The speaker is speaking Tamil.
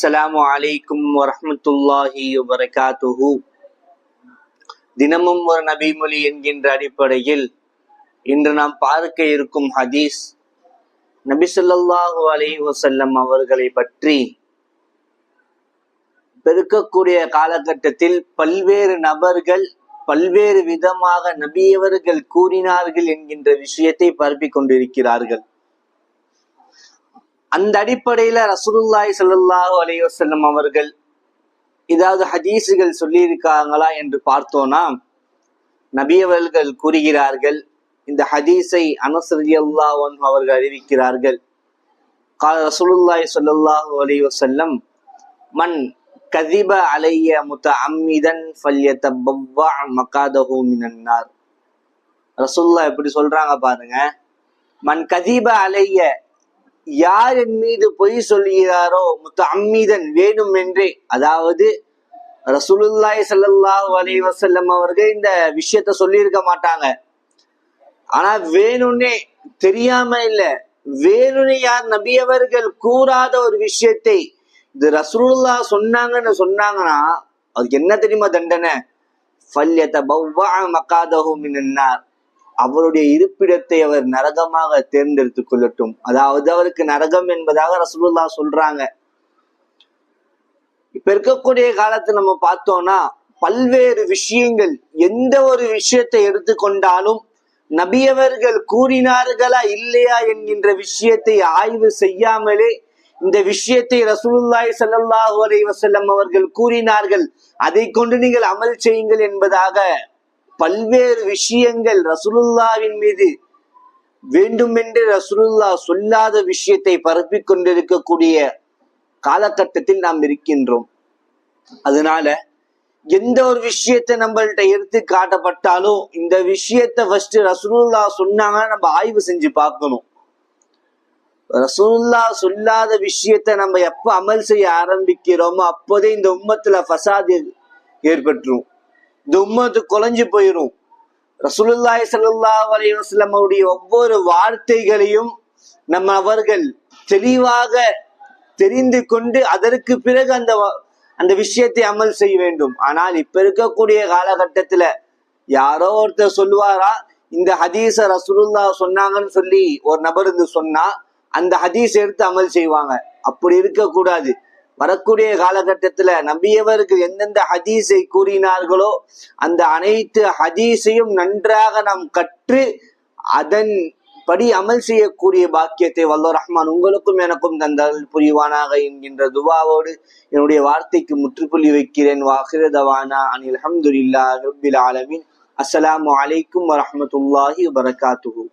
அஸ்ஸலாமு அலைக்கும் வரமத்துல்லாஹி வரகாத்துஹு தினமும் ஒரு நபிமொழி என்கின்ற அடிப்படையில் இன்று நாம் பார்க்க இருக்கும் ஹதீஸ் நபி சொல்லாஹு அலி வசல்லம் அவர்களை பற்றி பெருக்கக்கூடிய காலகட்டத்தில் பல்வேறு நபர்கள் பல்வேறு விதமாக நபியவர்கள் கூறினார்கள் என்கின்ற விஷயத்தை பரப்பிக் கொண்டிருக்கிறார்கள். அந்த அடிப்படையில ரசூலுல்லாய் ஸல்லல்லாஹு அலைஹி அவர்கள் ஏதாவது ஹதீஸுகள் சொல்லியிருக்காங்களா என்று பார்த்தோம்னா நபியவர்கள் கூறுகிறார்கள் இந்த ஹதீஸை அனஸ் ரலியல்லாஹு அவர்கள் அறிவிக்கிறார்கள். கால ரசூலுல்லாய் ஸல்லல்லாஹு அலைஹி வஸல்லம் மன் கதிப அலைய முத்தஅம்மிதன் அம்மிதன் மகாதஹு மினன் நார் ரசூல்லா எப்படி சொல்றாங்க பாருங்க மன் கதிப அலைய யார் என் மீது பொய் சொல்லுகிறாரோ முத்த அம்மீதன் வேணும் என்றே அதாவது ரசூலுல்லாய் சல்லாஹ் அலைஹி வஸல்லம் அவர்கள் இந்த விஷயத்த சொல்லியிருக்க மாட்டாங்க. ஆனா வேணும்னே தெரியாம இல்ல. வேணும்னே யார் நபியவர்கள் கூறாத ஒரு விஷயத்தை இது ரசூலுல்லா சொன்னாங்கன்னு சொன்னாங்கன்னா அதுக்கு என்ன தெரியுமா தண்டனை? ஃபல்யத்தை பவ்வா மக்காதகும் மினன்னார். அவருடைய இருப்பிடத்தை அவர் நரகமாக தேர்ந்தெடுத்துக் கொள்ளட்டும். அதாவது அவருக்கு நரகம் என்பதாக ரசூல்லா சொல்றாங்க. இப்ப இருக்கக்கூடிய காலத்தை நம்ம பார்த்தோம்னா பல்வேறு விஷயங்கள் எந்த ஒரு விஷயத்தை எடுத்துக்கொண்டாலும் நபியவர்கள் கூறினார்களா இல்லையா என்கின்ற விஷயத்தை ஆய்வு செய்யாமலே இந்த விஷயத்தை ரசூலுல்லாய் சல்லாஹூ அலை வசல்லம் அவர்கள் கூறினார்கள். அதை கொண்டு நீங்கள் அமல் செய்யுங்கள் என்பதாக பல்வேறு விஷயங்கள் ரசூலுல்லாவின் மீது வேண்டுமென்று ரசூலுல்லா சொல்லாத விஷயத்தை பரப்பிக் கொண்டிருக்கக்கூடிய காலகட்டத்தில் நாம் இருக்கின்றோம். அதனால எந்த ஒரு விஷயத்தை நம்மள்கிட்ட எடுத்து காட்டப்பட்டாலும் இந்த விஷயத்த ஃபர்ஸ்ட் ரசூலுல்லா சொன்னாங்கன்னா நம்ம ஆய்வு செஞ்சு பார்க்கணும். ரசூல்லா சொல்லாத விஷயத்த நம்ம எப்ப அமல் செய்ய ஆரம்பிக்கிறோமோ அப்போதே இந்த உம்மத்துல ஃபசாது ஏற்பட்டுரும். இந்த உம்மத்து குலைஞ்சு போயிடும் ரசூலுல்லாய் சல்லா அலைஹி அவருடைய ஒவ்வொரு வார்த்தைகளையும் நம்ம அவர்கள் தெளிவாக தெரிந்து கொண்டு அதற்கு பிறகு அந்த வ- அந்த விஷயத்தை அமல் செய்ய வேண்டும். ஆனால் இப்ப இருக்கக்கூடிய காலகட்டத்துல யாரோ ஒருத்தர் சொல்லுவாரா இந்த ஹதீஸ ரசூலுல்லா சொன்னாங்கன்னு சொல்லி ஒரு நபர் இருந்து சொன்னா அந்த ஹதீஸ் எடுத்து அமல் செய்வாங்க. அப்படி இருக்கக்கூடாது. வரக்கூடிய காலகட்டத்துல நம்பியவருக்கு எந்தெந்த ஹதீஸை கூறினார்களோ அந்த அனைத்து ஹதீஸையும் நன்றாக நாம் கற்று அதன் படி அமல் செய்யக்கூடிய பாக்கியத்தை வல்ல ரஹ்மான் உங்களுக்கும் எனக்கும் தந்தால் புரிவானாக என்கின்ற துவாவோடு என்னுடைய வார்த்தைக்கு முற்றுப்புள்ளி வைக்கிறேன். வாஹிரதவானா அனில் அஹமதுல்லா ரபில் ஆலமின். அஸ்லாம் அலைக்கும் வரமத்துல்லாஹி வபரகாத்துஹு.